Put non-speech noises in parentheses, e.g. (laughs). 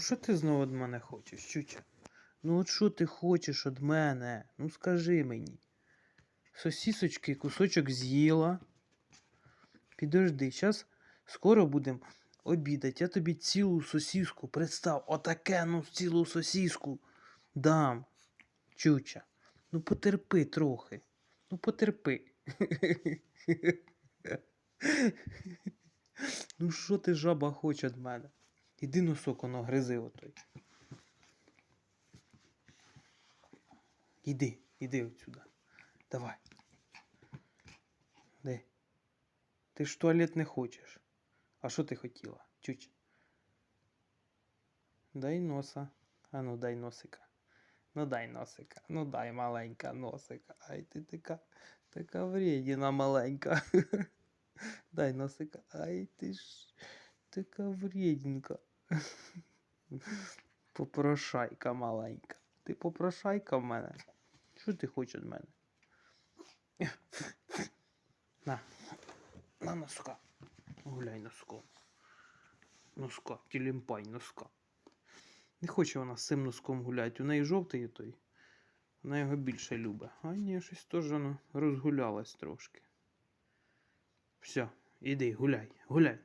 Ну що ти знову від мене хочеш, чуча? Ну от що ти хочеш від мене? Ну скажи мені. Сосісочки кусочок з'їла. Підожди, зараз скоро будемо обідати. Я тобі цілу сосіску, представ, отаке, ну цілу сосіску дам. Чуча. Ну потерпи трохи. Ну потерпи. (laughs) ну що ти жаба хоче від мене? Іди носок воно гризи отой. Іди, іди отсюда. Давай. Де? Ти ж в туалет не хочеш. А що ти хотіла? Чуть. Дай носа. А ну дай носика. Ну дай носика. Ну дай маленька носика. Ай ти така, така вредіна маленька. (laughs) дай носика. Ай ти ж така вредінка. (laughs) Попрошайка маленька. Ти попрошайка в мене. Що ти хочеш від мене? (laughs) На. На носка. Гуляй носком. Носка, тілімпай носка. Не хоче вона з цим носком гуляти. У неї жовтий той. Вона його більше любить. А ні, щось теж розгулялась трошки. Все, іди, гуляй, гуляй.